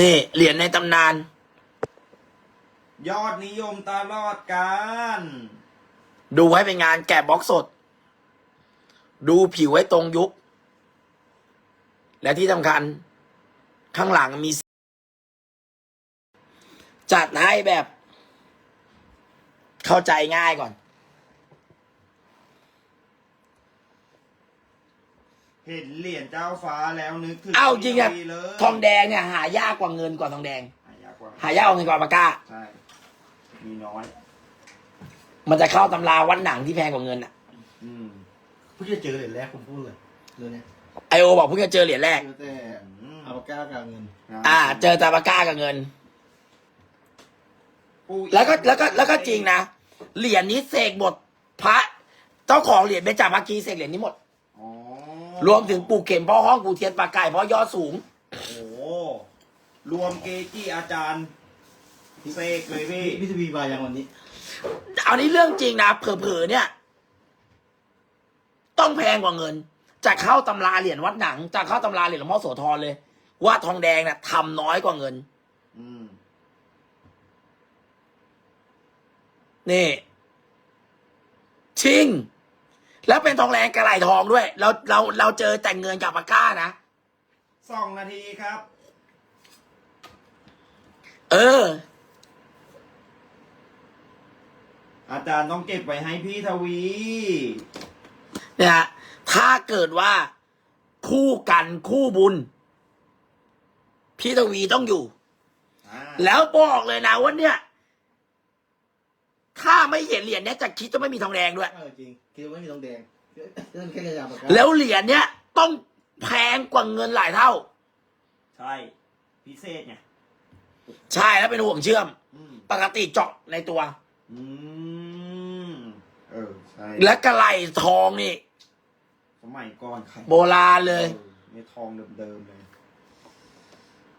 นี่เหรียญในตำนาน ยอดนิยมตลอดการดูให้เป็นงานแกะบล็อกสด ดูผิวให้ตรงยุค และที่สำคัญ ข้างหลังมี จัดให้แบบ เข้าใจง่ายก่อน เห็นเหรียญเจ้าฟ้าแล้วนึกถึงเอาจริงอะพี่เลยทองแดงเนี่ยหายากกว่าเงินกว่าทองแดง หายากกว่าหายากกว่าเงินกว่าปากกา ใช่ มีน้อย มันจะเข้าตำราวัดหนังที่แพงกว่าเงินอะอืมเพิ่งจะเจอเหรียญแรกผมพูดเลยเรื่องเนี้ยไอโอบอกเพิ่งจะเจอเหรียญแรก เจอแต่อืมอาปากก้ากับเงิน อ่า เจอตาปากกากับเงิน ปู่แล้วก็แล้วก็แล้วก็จริงนะเหรียญนี้เสกหมดพระ เจ้าของเหรียญเบญจมากีเสกเหรียญนี้หมดอ๋อ รวมถึงปู่เข็มพ่อห้องปู่เทียนปากไก่เพราะยอดสูง โอ้โหรวมเกจิอาจารย์เสกเลยพี่พี่ทวีมาอย่างวันนี้ เอานี้เรื่องจริงนะเผลอๆเนี่ย ต้องแพงกว่าเงิน จะเข้าตำราเหรียญวัดหนัง จะเข้าตำราเหรียญหลวงพ่อโสธรเลย ว่าทองแดงเนี่ยทำน้อยกว่าเงิน อืมนี่ ชิง แล้วเป็นทองแดงกระไหลทองด้วย เราเราเราเจอแต่งเงินกับปากก้านะสองนาทีครับ เออ อาจารย์ต้องเก็บไว้ให้พี่ทวี เนี่ยฮะถ้าเกิดว่าคู่กันคู่บุญ พี่ทวีต้องอยู่อ่าแล้วบอกเลยนะว่าเนี่ย ถ้าไม่เห็นเหรียญเนี้ยจะคิดจะไม่มีทองแดงด้วย เออจริง คิดว่าไม่มีทองแดงเรื่องแค่กระยาปากกาแล้วเหรียญเนี้ยต้องแพงกว่าเงินหลายเท่า ใช่ พิเศษไงใช่แล้วเป็นห่วงเชื่อม อืมปกติเจาะในตัว อืมเออใช่และกระไหลทองนี่ สมัยก่อนใคร โบราณเลยออนี่ทองเดิมๆเลย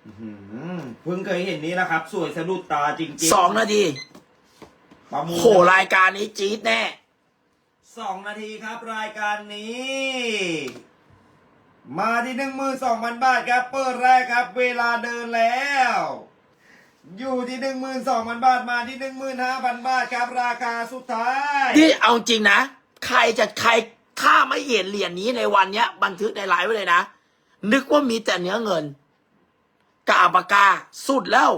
อื้อหือเพิ่งเคยเห็นนี้นะครับ สวยสะดุดตาจริงๆสองนาทีประมูลโหรายการนี้จี๊ดแน่ สองนาทีครับรายการนี้ มาที่หนึ่งมือสองพันบาทครับเปิดแรกครับ เวลาเดินแล้ว อยู่ที่หนึ่งมือสองพันบาทมาที่หนึ่งมือห้าพันบาทครับ ราคาสุดท้ายนี่เอาจริงนะ ใครจะใครถ้าไม่เห็นเหรียญนี้ในวันเนี้ย บันทึกในไลฟ์ไว้เลยนะ นึกว่ามีแต่เนื้อเงินกบอาปากกาสุดแล้ว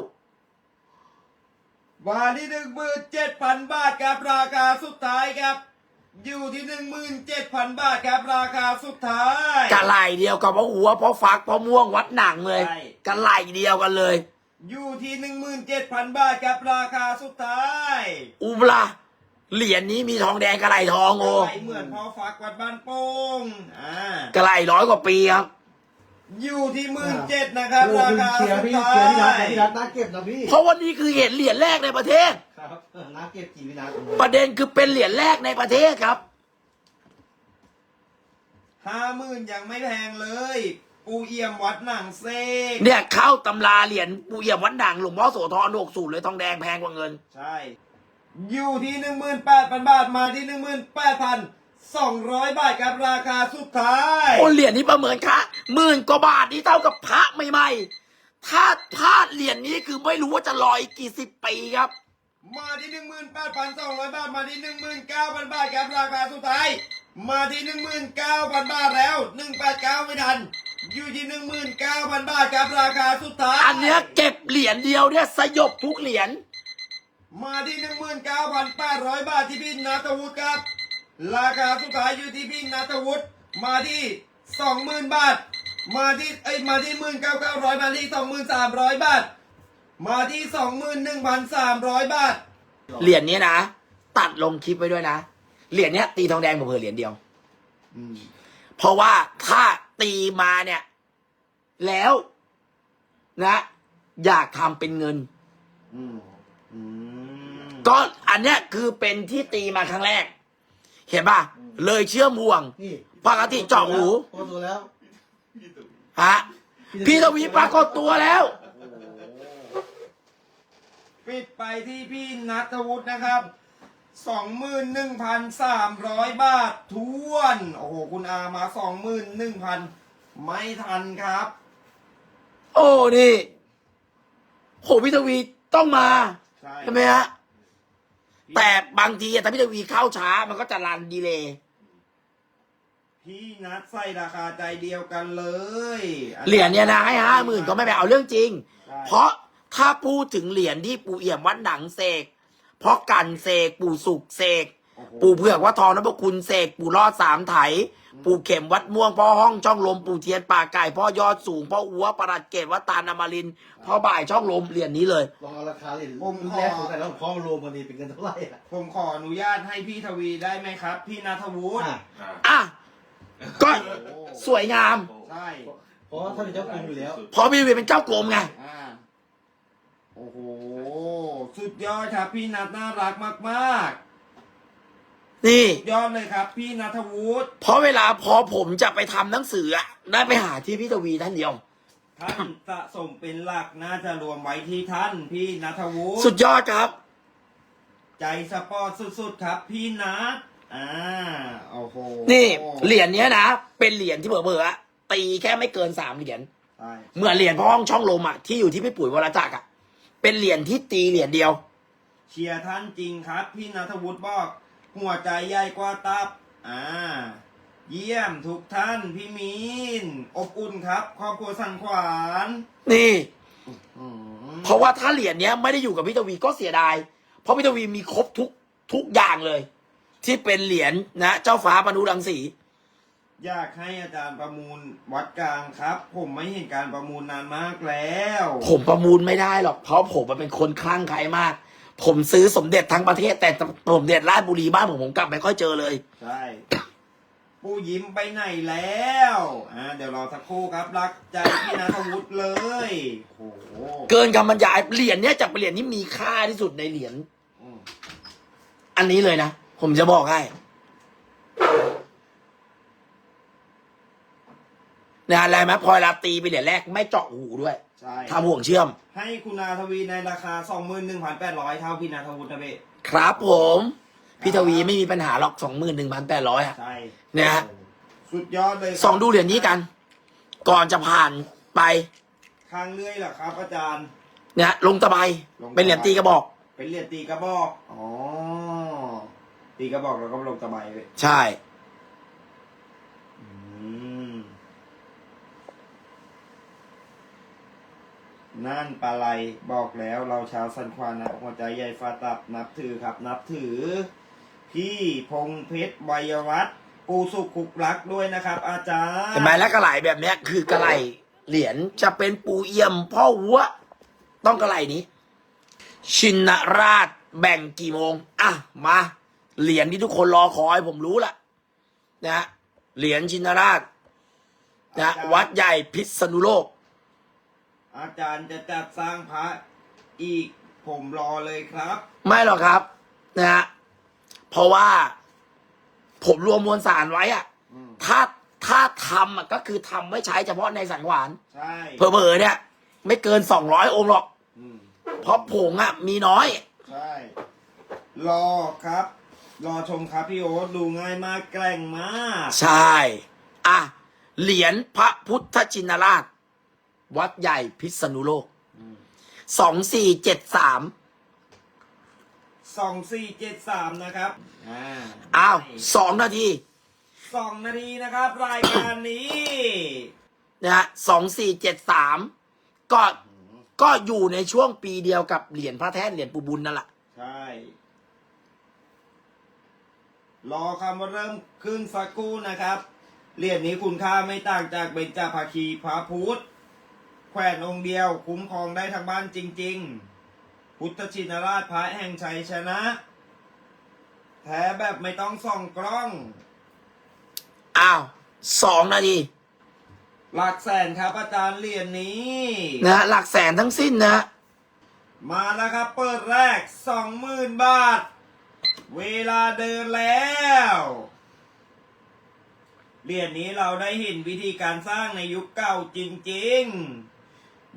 มาที่หนึ่งหมื่นเจ็ดพันบาทครับราคาสุดท้ายครับ อยู่ที่หนึ่งหมื่นเจ็ดพันบาทครับราคาสุดท้ายกะไหลเดียวกับพ่อหัวพ่อฟักพ่อม่วงวัดหนังเลยใช่กะไหลเดียวกันเลย อยู่ที่หนึ่งหมื่นเจ็ดพันบาทครับราคาสุดท้ายอุบลาเหรียญนี้มีทองแดงกะไหลทองโอไหลเหมือนพอฟักวัดบ้านโป่งอ่ากะไหลร้อยกว่าปีครับ อยู่ที่หมื่นเจ็ดนะครับโอ้ราคุณคาเชียสุร์ดพี่ท้าเชียร์พี่นัทย พี่นัทน่าเก็บนะพี่เพราะวันนี้คือเห็นเหรียญแรกในประเทศ ครับเออน่าเก็บกี่พี่นัทประเด็นคือเป็นเหรียญแรกในประเทศครับ ห้าหมื่นยังไม่แพงเลย ปูเอี่ยมวัดหนังเซกเนี่ยเข้าตำราเหรียญปูเอี่ยมวัดหนังหลวงพ่อโสธรหกสูตรเลยทองแดงแพงกว่าเงิน ใช่ อยู่ที่หนึ่งหมื่นแปดพันบาทมาที่หนึ่งหมื่นแปดพัน สองร้อยบาทครับราคาสุดท้ายโอ้เหรียญนี้ประเมินค่าหมื่นกว่าบาทนี่เท่ากับพระใหม่ๆ ถ้าพลาดเหรียญนี้คือไม่รู้ว่าจะลอยกี่สิบปีครับ มาที่หนึ่งหมื่นแปดพันสองร้อยบาทมาที่หนึ่งหมื่นเก้าพันบาทครับราคาสุดท้าย มาที่หนึ่งหมื่นเก้าพันบาทแล้วหนึ่งแปดเก้าไม่ทัน อยู่ที่หนึ่งหมื่นเก้าพันบาทครับราคาสุดท้าย อันเนี้ยเก็บเหรียญเดียวเนี่ยสยบทุกเหรียญมาที่หนึ่งหมื่นเก้าพันแปดร้อยบาทที่พี่นัทวุฒิครับ ราคาสุดท้ายอยู่ที่พี่นัทวุฒิมาที่สองหมื่นบาท มาที่เอ้ยมาที่หมื่นเก้าเก้าร้อยมาที่สองหมื่นสามร้อยบาท มาที่สองหมื่นหนึ่งพันสามร้อยบาท เหรียญนี้นะ ตัดลงคลิปไว้ด้วยนะ เหรียญเนี้ยตีทองแดงผมเผื่อเหรียญเดียว อืม เพราะว่าถ้าตีมาเนี่ย แล้วนะ อยากทำเป็นเงิน อืม อืม ก็อันเนี้ยคือเป็นที่ตีมาครั้งแรก เห็นป่ะ เลยเชื่อมห่วง นี่ปกติเจาะหูโอ้ตัวแล้วฮะ พี่ทวีปรากฏตัวแล้ว ปิดไปที่พี่นัทวุฒินะครับสองหมื่นหนึ่งพันสามร้อยบาททวน โอ้โห คุณอามาสองหมื่นหนึ่งพันไม่ทันครับ โอ้ นี่โหพี่ทวีต้องมา ใช่ ใช่ไหมฮะ แต่บางทีอะถ้าพี่ทวีเข้าช้า มันก็จะรันดีเลย์พี่นัดใส่ราคาใจเดียวกันเลยเหรียญเนี่ยนะให้ห้าหมื่นก็ไม่ไปเอาเรื่องจริงใช่เพราะถ้าพูดถึงเหรียญที่ปู่เอี่ยมวัดหนังเสกเพราะกันเสกปู่สุกเสกโอ้โหปู่เผือกวัดทองนพคุณเสกปู่รอดสามไถ ปู่เข็มวัดม่วงพ่อห้องช่องลมปู่เทียนป่าไก่พ่อยอดสูงพ่ออัวประหลัดเกตวัดตานามารินทร์พ่อบ่ายช่องลมเหรียญนี้เลย ลองเอาราคาเหรียญผมรุ่นขอ แรกของแต่ละพร้อมรวมกันดีเป็นเงินเท่าไหร่อะผมขออนุญาตให้พี่ทวีได้ไหมครับ พี่นัทวุฒิอะ อะก็โอ้สวยงาม ใช่เพราะว่าถ้าเป็นเจ้ากรมอยู่แล้วเพราะพี่ทวีเป็นเจ้ากรมไง อ่าโอ้โห สุดยอดครับพี่นัทน่ารักมากนี่ๆ สุดยอดเลยครับ พี่นัทวุฒิเพราะเวลาพอผมจะไปทำหนังสืออะได้ไปหาที่พี่ทวีท่านเดียว ท่านสะสมเป็นหลักน่าจะรวมไว้ที่ท่าน พี่นัทวุฒิสุดยอดครับ ใจสปอร์ตสุดๆครับ พี่นัทอ่าโอ้โหนี่เหรียญเนี้ยนะ เป็นเหรียญที่เบอร์ๆอะตีแค่ไม่เกินสามเหรียญ ใช่เหมือนเหรียญพ่อห้องช่องลมอะที่อยู่ที่พี่ปุ๋ยวรจักรอะเป็นเหรียญที่ตีเหรียญเดียว เชียร์ท่านจริงครับ พี่นัทวุฒิบอก หัวใจใหญ่กว่าตับ อ่า เยี่ยมทุกท่านพี่มีน อบอุ่นครับ ครอบครัวสันขวานนี่ อืมเพราะว่าถ้าเหรียญเนี้ยไม่ได้อยู่กับพี่ทวีก็เสียดาย เพราะพี่ทวีมีครบทุกทุกอย่างเลย ที่เป็นเหรียญนะ เจ้าฟ้าปนุรังสี อยากให้อาจารย์ประมูลวัดกลางครับ ผมไม่เห็นการประมูลนานมากแล้ว ผมประมูลไม่ได้หรอก เพราะผมมันเป็นคนคลั่งไคล้มาก ผมซื้อสมเด็จทั้งประเทศ แต่สมเด็จราชบุรีบ้านผมผมกลับไม่ค่อยเจอเลย ใช่ ปูยิ้มไปไหนแล้วอ่าเดี๋ยวรอสักครู่ครับรักใจพี่นัทวุฒิเลยโอ้โหเกินคำบรรยายเหรียญเนี้ยจะเป็นเหรียญที่มีค่าที่สุดในเหรียญอืมอันนี้เลยนะ ผมจะบอกให้นะอะไรไหมพลอยลาตีไปเหรียญแรกไม่เจาะหูด้วย ใช่ทำห่วงเชื่อม ให้คุณนาทวีในราคา 21,800 เท่าพี่นาทวุฒินะเบครับผม พี่ทวีไม่มีปัญหาหรอกสองหมื่นหนึ่งพันแปดร้อยอะใช่เนี่ยฮะสุดยอดเลยครับส่องดูเหรียญนี้กัน ก่อนจะผ่านไปข้างเลื่อยเหรอครับ อาจารย์ เนี่ยลงตะไบลงตะไบ เป็นเหรียญตีกระบอก เป็นเหรียญตีกระบอก อ๋อ ตีกระบอกแล้วก็ลงตะไบเลยใช่ นั่นปลาไหลบอกแล้วเราชาวสันควานนะหัวใจใหญ่ฟาตับนับถือครับ นับถือ พี่พงเพชรวัยวัฒน์ปูสุขคุกรักด้วยนะครับ อาจารย์เห็นไหมแล้วกระไหลแบบเนี้ยคือกระไหลเหรียญจะเป็นปูเอี่ยมพ่อวัวต้องกระไหลนี้ ชินราชแบ่งกี่โมงอะมาเหรียญที่ทุกคนรอคอยผมรู้ละนะฮะเหรียญชินราชนะวัดใหญ่พิษณุโลก อาจารย์จะจัดสร้างพระอีกผมรอเลยครับ ไม่หรอกครับ นะฮะเพราะว่า ผมรวมมวลสารไว้อะอืม ถ้าถ้าทำอะก็คือทำไว้ใช้เฉพาะในสังขวานใช่เผลอๆเนี่ย ไม่เกินสองร้อยองค์หรอก อืม เพราะผงอะมีน้อย ใช่ รอครับ รอชมครับพี่โอ๊ตดูง่ายมากแกร่งมาก ใช่ อะ เหรียญพระพุทธชินราช วัดใหญ่พิษณุโลกสองสี่เจ็ดสามสองสี่เจ็ดสามนะครับอ่าอ้าวสองนาทีสองนาทีนะครับ รายการนี้นะฮะสองสี่เจ็ดสามก็ก็อยู่ในช่วงปีเดียวกับเหรียญพระแท่นเหรียญปูบุญนั่นแหละใช่รอคำว่าเริ่มขึ้นสักครู่นะครับเหรียญนี้คุณค่าไม่ต่างจากเบญจภาคีพระพุทธ แขวนองค์เดียว คุ้มครองได้ทั้งบ้านจริง ๆ พุทธชินราชพระแห่งชัยชนะ แท้แบบไม่ต้องส่องกล้อง อ้าวสองนาทีหลักแสนครับอาจารย์เหรียญนี้ นะฮะหลักแสนทั้งสิ้นนะฮะมาแล้วครับเปิดแรกสองหมื่นบาท เวลาเดินแล้ว เหรียญนี้เราได้เห็นวิธีการสร้างในยุคเก่าจริง ๆ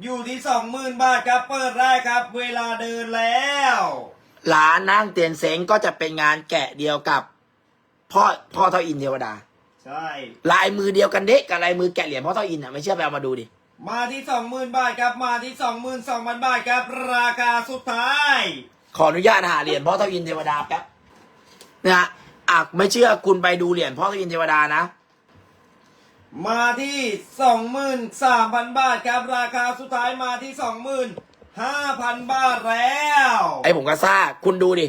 อยู่ที่สองหมื่นบาทครับเปิดแรกครับ เวลาเดินแล้วร้านนั่งเตียนเซ้งก็จะเป็นงานแกะเดียวกับ พ่อพ่อเท่าอินเทวดา ใช่ ลายมือเดียวกันเด็กกับลายมือแกะเหรียญพ่อเท่าอินอะไม่เชื่อไปเอามาดูดิมาที่สองหมื่นบาทครับมาที่สองหมื่นสองพันบาทครับ ราคาสุดท้าย ขออนุญาตหาเหรียญพ่อทวินเทวดาแป๊บนะฮะอะไม่เชื่อคุณไปดูเหรียญพ่อทวินเทวดานะ มาที่สองหมื่นสามพันบาทครับ ราคาสุดท้ายมาที่สองหมื่นห้าพันบาทแล้ว ไอ้ผมก็ซ่า คุณดูดิ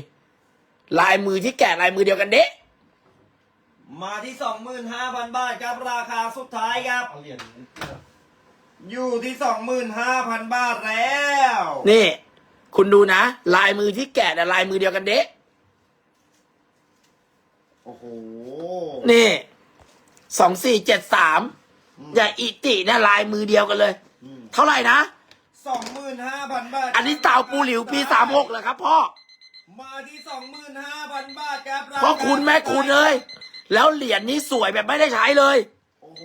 ลายมือที่แกะลายมือเดียวกันเด๊ะมาที่สองหมื่นห้าพันบาทครับ ราคาสุดท้ายครับ เอาเหรียญอยู่ที่สองหมื่นห้าพันบาทแล้ว นี่ คุณดูนะ ลายมือที่แกะแต่ะลายมือเดียวกันเด๊ะโอ้โห นี่ สองสี่เจ็ดสามอย่าอิตินะลายมือเดียวกันเลย เท่าไหร่นะสองหมื่นห้าพันบาทอันนี้เต่าปูหลิวปีสามหกเหรอครับพ่อมาที่สองหมื่นห้าพันบาทครับพ่อคุณแม่คุณเลย แล้วเหรียญนี้สวยแบบไม่ได้ใช้เลยโอ้โห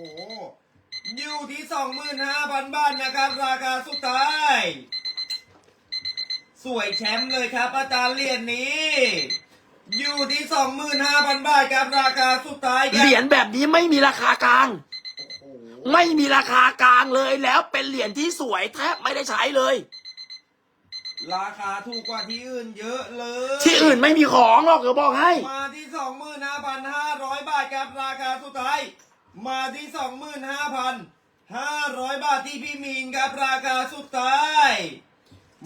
อยู่ที่สองหมื่นห้าพันบาทนะครับ ราคาสุดท้าย สวยแชมป์เลยครับอาจารย์เหรียญนี้ อยู่ที่สองหมื่นห้าพันบาทครับราคาสุดท้ายคบเหรียญแบบนี้ไม่มีราคากลางโอ้โหไม่มีราคากลางเลยแล้วเป็นเหรียญที่สวยแทบไม่ได้ใช้เลย ราคาถูกกว่าที่อื่นเยอะเลยที่อื่นไม่มีของหรอกเดี๋ยวบอกให้ มาที่สองหมื่นห้าพันห้าร้อยบาทครับราคาสุดท้ายมาที่สองหมื่นห้าพันห้าร้อยบาทที่พี่มีนครับราคาสุดท้าย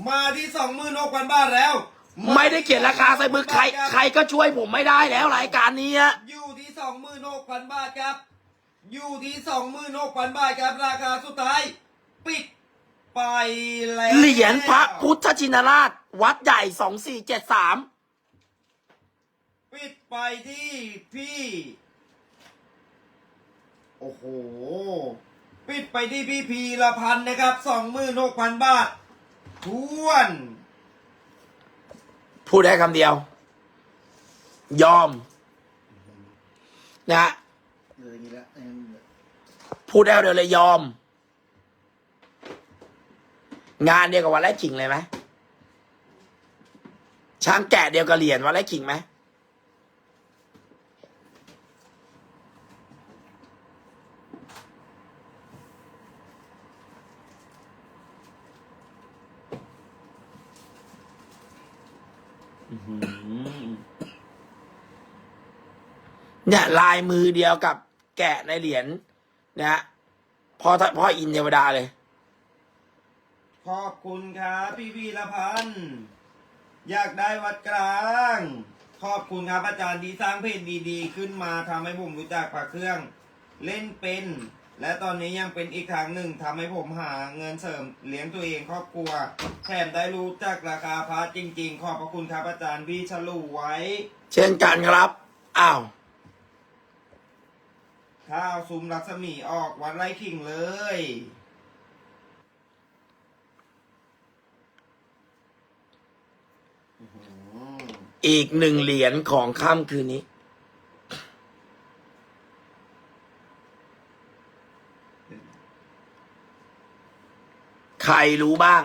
มาที่สองหมื่นหกพันบาทแล้ว ไม่ได้เขียนราคาใส่มือใคร ใครก็ช่วยผมไม่ได้แล้วรายการนี้อะอยู่ที่สองหมื่นหกพันบาทครับ อยู่ที่สองหมื่นหกพันบาทครับ ราคาสุดท้าย ปิดไปแล้วเหรียญพระพุทธชินราช วัดใหญ่สองสี่เจ็ดสามปิดไปที่พี่ โอ้โห ปิดไปที่พี่พีละพันนะครับสองหมื่นหกพันบาททวน พูดได้คำเดียว ยอมนะฮะพูดได้เดียวเลยยอม งานเดียวกับวันแรกขิงเลยไหมช้างแกะเดียวกับเหรียญวันแรกขิงไหม เนี่ยลายมือเดียวกับแกะในเหรียญนะฮะพ่อพ่ออินเทวดาเลย ขอบคุณครับพี่พีละพันอยากได้วัดกลาง ขอบคุณครับอาจารย์ที่สร้างเพจดีๆ ขึ้นมาทำให้ผมรู้จักพระเครื่อง เล่นเป็น และตอนนี้ยังเป็นอีกทางหนึ่งทำให้ผมหาเงินเสริมเลี้ยงตัวเองครอบครัว แถมได้รู้จักราคาพระจริง ๆ ขอบพระคุณครับอาจารย์พี่ฉลูไว้ เช่นกันครับ อ้าว ข้าวซุมรัศมีออกวัดไร่ขิงเลยอื้อหืออีกหนึ่งเหรียญของค่ำคืนนี้ รรู้บ้าง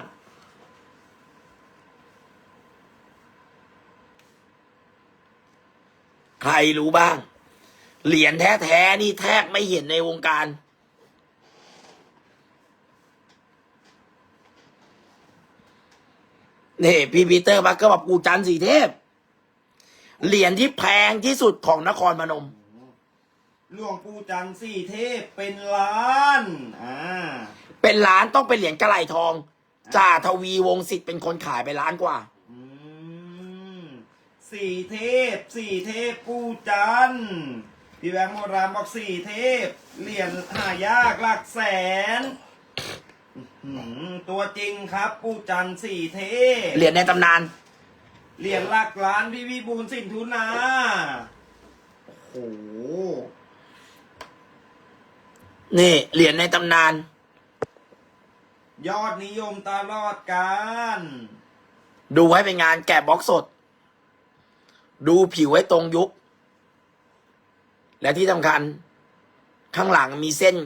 ใครรู้บ้าง เหรียญแท้ๆนี่แทบไม่เห็นในวงการ นี่พี่ปีเตอร์บักก็บอกปูจันสีเทพ เหรียญที่แพงที่สุดของนครพนมหลวงปู่จันทร์สี่เทพเป็นล้าน อ่า เป็นล้านต้องเป็นเหรียญกระไหลทองจ่าทวีวงศิษย์เป็นคนขายไปล้านกว่า อืมสี่เทพสี่เทพปู่จันทร์พี่แบงค์โมรามบอกสี่เทพเหรียญหายากหลักแสนอื้อหือตัวจริงครับปู่จันทร์สี่เทพ เหรียญในตำนาน เหรียญหลักล้านพี่วิบูลย์สินทุนา โอ้โห นี่เหรียญในตำนาน ยอดนิยมตลอดการดูให้เป็นงานแกะบล็อกสด ดูผิวให้ตรงยุค และที่สำคัญ ข้างหลังมีเส้น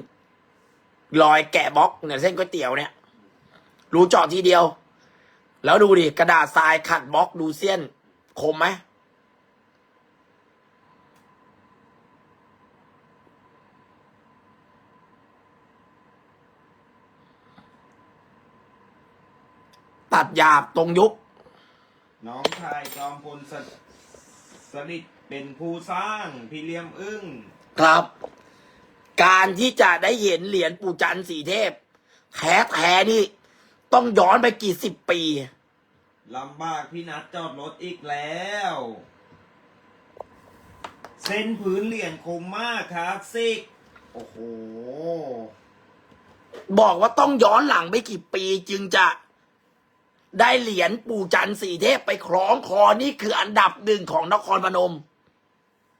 รอยแกะบล็อกเนี่ยเส้นก๋วยเตี๋ยวเนี่ยรู้เจาะทีเดียว แล้วดูดิ กระดาษทรายขัดบล็อกดูเส้น คมไหม ตัดหยาบตรงยุค น้องชายจอมพลสสลิดเป็นผู้สร้างพี่เลี้ยมอึ้งครับ การที่จะได้เห็นเหรียญปู่จันทร์สีเทพแท้แท้ๆนี่ ต้องย้อนไปกี่สิบปี ลำบากพี่นัดจอดรถอีกแล้ว เส้นพื้นเหรียญคมมากครับซิก โอ้โห บอกว่าต้องย้อนหลังไปกี่ปีจึงจะ ได้เหรียญปู่จันทร์สีเทพไปคล้องคอนี่คืออันดับหนึ่งของนครพนม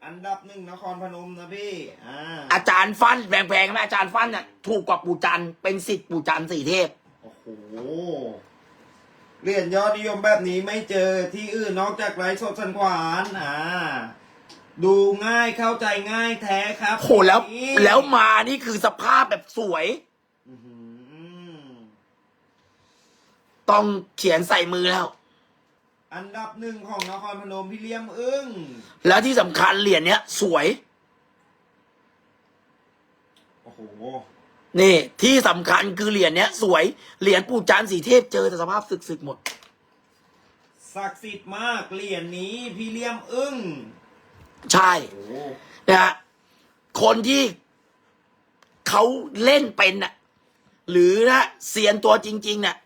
อันดับหนึ่งนครพนมนะพี่อ่าอาจารย์ฟันแพงๆไหมอาจารย์ฟันเนี่ยถูกกว่าปู่จันทร์เป็นสิทธิ์ปู่จันทร์สีเทพ โอ้โหเหรียญยอดนิยมแบบนี้ไม่เจอที่อื่นนอกจากไรสดสันขวานอ่าดูง่ายเข้าใจง่ายแท้ครับโหแล้ว นี่ แล้วมานี่คือสภาพแบบสวย อื้อหือ ต้องเขียนใส่มือแล้ว อันดับหนึ่งของนครพนมพี่เลี้ยมอึ้งแล้วที่สำคัญเหรียญเนี้ย สวย โอ้โหนี่ ที่สำคัญคือเหรียญเนี้ย สวยเหรียญปู่จันทร์สีเทพเจอแต่สภาพสึกๆหมด ศักดิ์สิทธิ์มากเหรียญนี้พี่เลี้ยมอึ้งใช่โอ้โหนะฮะคนที่เขาเล่นเป็นน่ะหรือนะเซียนตัวจริง ๆ เนี่ย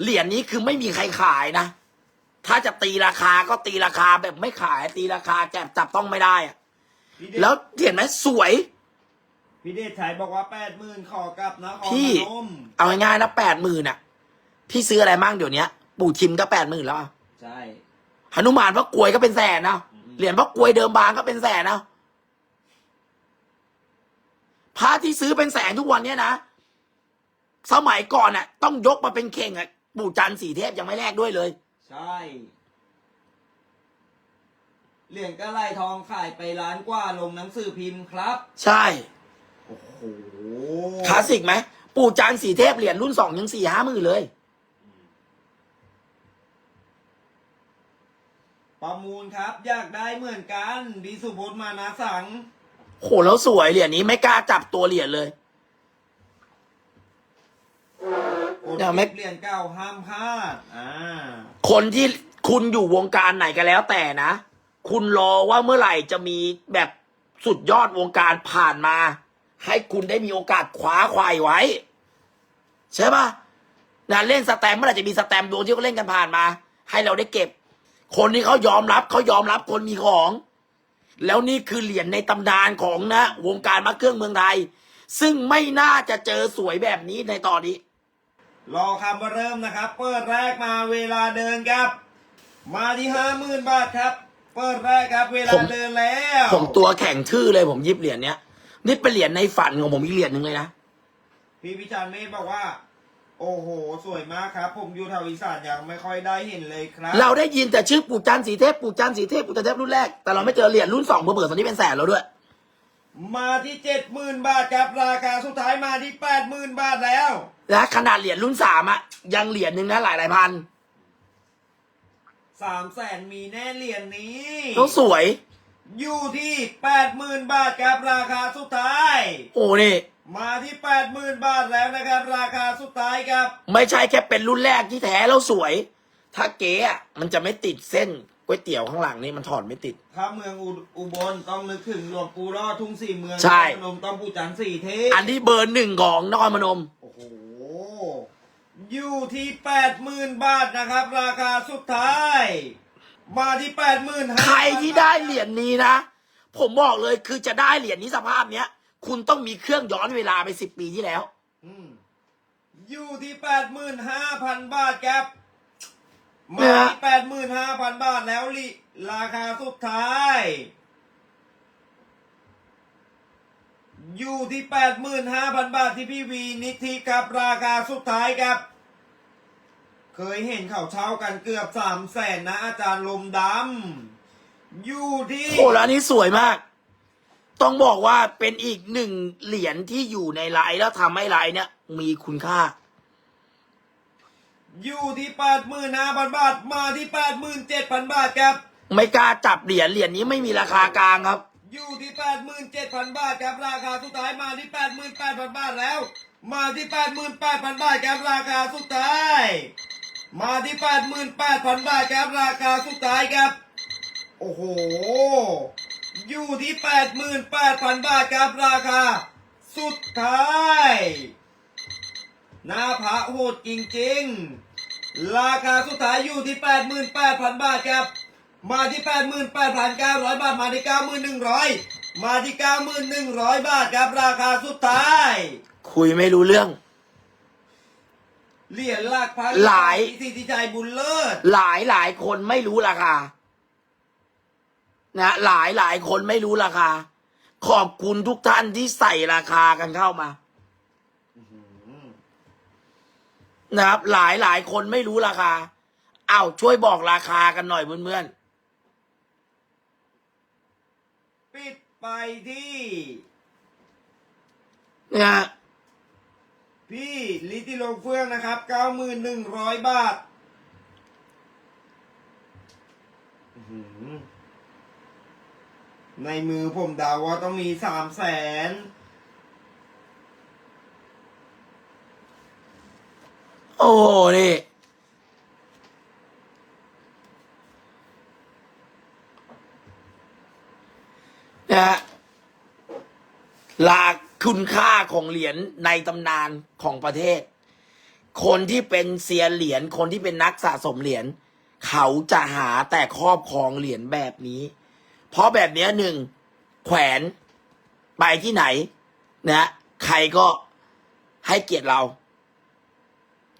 เหรียญนี้คือไม่มีใครขายนะ ถ้าจะตีราคาก็ตีราคาแบบไม่ขาย ตีราคาแกบจับต้องไม่ได้อะพี่เดชแล้วเห็นไหมสวย พี่เดชชัยบอกว่าแปดหมื่นขอกลับนครพี่ พนมเอาง่ายๆนะแปดหมื่นอะ พี่ซื้ออะไรมั่งเดี๋ยวนี้ปู่ชิมก็แปดหมื่นแล้วอะใช่ หนุมานพระกลวยก็เป็นแสนนะเหรียญพระกลวยเดิมบางก็เป็นแสนนะพระที่ซื้อเป็นแสนทุกวันเนี้ยนะสมัยก่อนน่ะ ต้องยกมาเป็นเข่งอะ ปู่จันทร์สีเทพยังไม่แลกด้วยเลย ใช่ เหรียญกระไลทองขายไปล้านกว่าลงหนังสือพิมพ์ครับ ใช่ โอ้โหคลาสสิกไหมปู่จันทร์สีเทพเหรียญรุ่นสองยังสี่ห้าหมื่นเลย ประมูลครับ อยากได้เหมือนกันบิสุพจน์มานาสัง โหแล้วสวยเหรียญนี้ไม่กล้าจับตัวเหรียญเลยกด อย่าไม่เหรียญเก้าห้ามพลาดอ่าคนที่คุณอยู่วงการไหนก็แล้วแต่นะ คุณรอว่าเมื่อไหร่จะมีแบบสุดยอดวงการผ่านมา ให้คุณได้มีโอกาสคว้าควายไว้ ใช่ปะนะเล่นสแตมป์เมื่อไหร่จะมีสแตมป์ดวงที่เขาเล่นกันผ่านมา ให้เราได้เก็บ คนที่เขายอมรับเขายอมรับคนมีของ แล้วนี่คือเหรียญในตำนานของนะ วงการมาเครื่องเมืองไทย ซึ่งไม่น่าจะเจอสวยแบบนี้ในตอนนี้ รอคำว่าเริ่มนะครับ เปิดแรกมาเวลาเดินครับ มาที่ห้าหมื่นบาทครับ เปิดแรกครับ เวลาผมเดินแล้วผมตัวแข็งทื่อเลยผมหยิบเหรียญเนี้ย นี่เป็นเหรียญในฝันของผมอีกเหรียญหนึ่งเลยนะ พี่พิจารณ์เมธบอกว่า โอ้โห สวยมากครับ ผมอยู่แถวอีสานยังไม่ค่อยได้เห็นเลยครับ เราได้ยินแต่ชื่อปู่จันทร์สีเทพปู่จันทร์สีเทพปู่จันทร์สีเทพรุ่นแรก แต่เราไม่เจอเหรียญรุ่นสองเผื่อๆตอนนี้เป็นแสนแล้วด้วย มาที่เจ็ดหมื่นบาทครับราคาสุดท้ายมาที่แปดหมื่นบาทแล้ว และขนาดเหรียญรุ่นสามอะยังเหรียญหนึ่งนะหลายหลายๆพันสามแสนมีแน่เหรียญนี้ ต้องสวย อยู่ที่แปดหมื่นบาทครับราคาสุดท้าย โอ้นี่ มาที่แปดหมื่นบาทแล้วนะครับ ราคาสุดท้ายครับ ไม่ใช่แค่เป็นรุ่นแรกที่แท้แล้วสวย ถ้าเก๋อะมันจะไม่ติดเส้นก๋วยเตี๋ยวข้างหลังนี่มันถอดไม่ติด ถ้าเมืองอุอุบลต้องนึกถึงหลวงปู่รอดทุ่งสี่เมืองใช่พนมต้องปู่จันทร์สี่เทพอันที่เบอร์หนึ่งของนครพนมโอ้โหอยู่ที่แปดหมื่นบาทนะครับ ราคาสุดท้าย มาที่แปดหมื่นใครที่ได้เหรียญนี้นะ ผมบอกเลยคือจะได้เหรียญนี้สภาพเนี้ย คุณต้องมีเครื่องย้อนเวลาไปสิบปีที่แล้วอยู่ที่แปดหมื่นห้าพันบาทครับเนี่มายที่แปดหมื่นห้าพันบาทแล้วลิราคาสุดท้าย อยู่ที่แปดหมื่นห้าพันบาทที่พี่วีนิธิครับราคาสุดท้ายครับ เคยเห็นเขาเช่ากันเกือบสามแสนนะ อาจารย์ลมดำอยู่ที่โอ้แล้วอันนี้สวยมาก ต้องบอกว่าเป็นอีกหนึ่งเหรียญที่อยู่ในไลน์แล้วทำให้ไลน์เนี่ยมีคุณค่า อยู่ที่แปดหมื่นห้าพันบาทมาที่แปดหมื่นเจ็ดพันบาทครับ ไม่กล้าจับเหรียญเหรียญนี้ไม่มีราคากลางครับ อยู่ที่แปดหมื่นเจ็ดพันบาทครับราคาสุดท้ายมาที่แปดหมื่นแปดพันบาทแล้ว มาที่แปดหมื่นแปดพันบาทครับราคาสุดท้าย มาที่แปดหมื่นแปดพันบาทครับราคาสุดท้ายครับ โอ้โห อยู่ที่แปดหมื่นแปดพันบาทครับราคาสุดท้ายหน้าผาโหดจริงๆ ราคาสุดท้ายอยู่ที่แปดหมื่นแปดพันบาทครับ มาที่แปดหมื่นแปดพันเก้าร้อยบาทมาที่เก้าหมื่นหนึ่งร้อยมาที่เก้าหมื่นหนึ่งร้อยบาทครับราคาสุดท้าย คุยไม่รู้เรื่อง เหรียญหลักพันหลาย สิทธิชัยบุญเลิศหลายหลายคนไม่รู้ราคา นะหลายหลายคนไม่รู้ราคา ขอบคุณทุกท่านที่ใส่ราคากันเข้ามา นะครับ หลายหลายคนไม่รู้ราคาอ้าวช่วยบอกราคากันหน่อยเพื่อน ปิดไปที่ๆนะฮะพี่ลิติโลเฟื่องนะครับ9,100บาทอื้อหือในมือผมเดาว่าต้องมีสามแสนโอ้โหนี่ นะฮะห ลักคุณค่าของเหรียญในตำนานของประเทศ คนที่เป็นเซียนเหรียญคนที่เป็นนักสะสมเหรียญเขาจะหาแต่ครอบครองเหรียญแบบนี้ เพราะแบบนี้หนึ่งแขวนไปที่ไหนนะใครก็ให้เกียรติเรา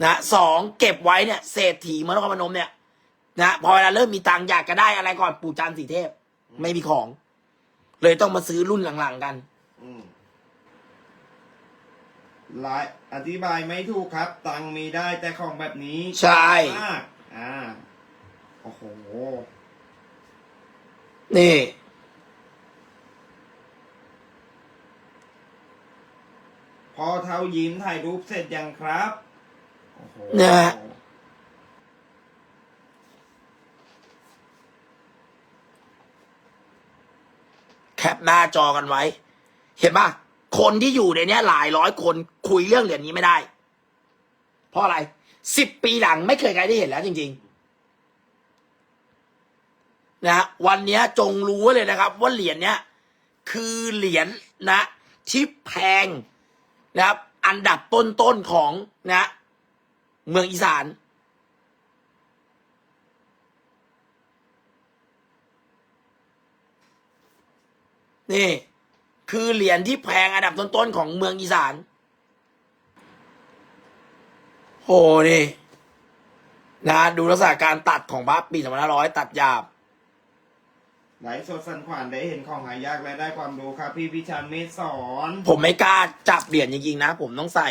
นะสองเก็บไว้เนี่ยเศรษฐีมนครพนมเนี่ยนะพอเวลาเริ่มมีตังค์อยากจะได้อะไรก่อนปู่จันทร์สีเทพ ไม่มีของ เลยต้องมาซื้อรุ่นหลังๆกันอื หลายอธิบายไม่ถูกครับ ตังค์มีได้แต่ของแบบนี้ใช่ มากอ่าโอ้โหนี่ พอเท้ายิ้มถ่ายรูปเสร็จยังครับโอ้โหนะฮะแคปหน้าจอกันไว้ เห็นปะ คนที่อยู่ในนี้หลายร้อยคนคุยเรื่องเหรียญนี้ไม่ได้ เพราะอะไรสิบปีหลังไม่เคยใครได้เห็นแล้วจริง ๆ นะฮะวันนี้จงรู้เลยนะครับ ว่าเหรียญเนี้ยคือเหรียญนะที่แพงนะครับ อันดับต้นๆของนะ เมืองอีสานนี่ คือเหรียญที่แพงอันดับต้นๆของเมืองอีสาน โหนี่นะดูลักษณะการตัดของพระปีสองพันห้าร้อยตัดหยาบไหลฟ์สดสันขวานได้เห็นของหายากและได้ความรู้ครับพี่พิชันเมธสอน ผมไม่กล้าจับเหรียญจริงๆนะ ผมต้องใส่